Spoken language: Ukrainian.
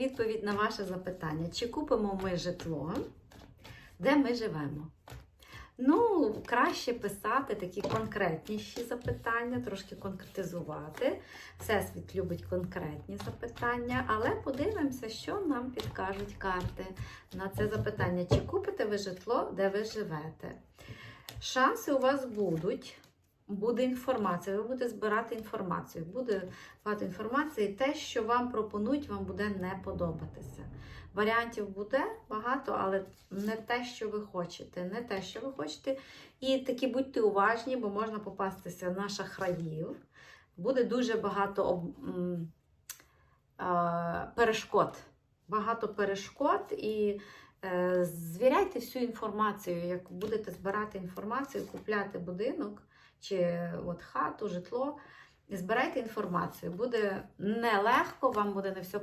відповідь на ваше запитання: чи купимо ми житло, де ми живемо? Ну, краще писати такі конкретніші запитання, трошки конкретизувати. Всесвіт любить конкретні запитання, але подивимося, що нам підкажуть карти на це запитання. Чи купите ви житло, де ви живете? Шанси у вас будуть. Буде інформація, ви будете збирати інформацію. Буде багато інформації. Те, що вам пропонують, вам буде не подобатися. Варіантів буде багато, але не те, що ви хочете. Не те, що ви хочете. І такі будьте уважні, бо можна попастися на шахраїв. Буде дуже багато об- перешкод. Багато перешкод і е, звіряйте всю інформацію. Як будете збирати інформацію, купляти будинок чи от хату, житло. Збирайте інформацію. Буде нелегко, вам буде не все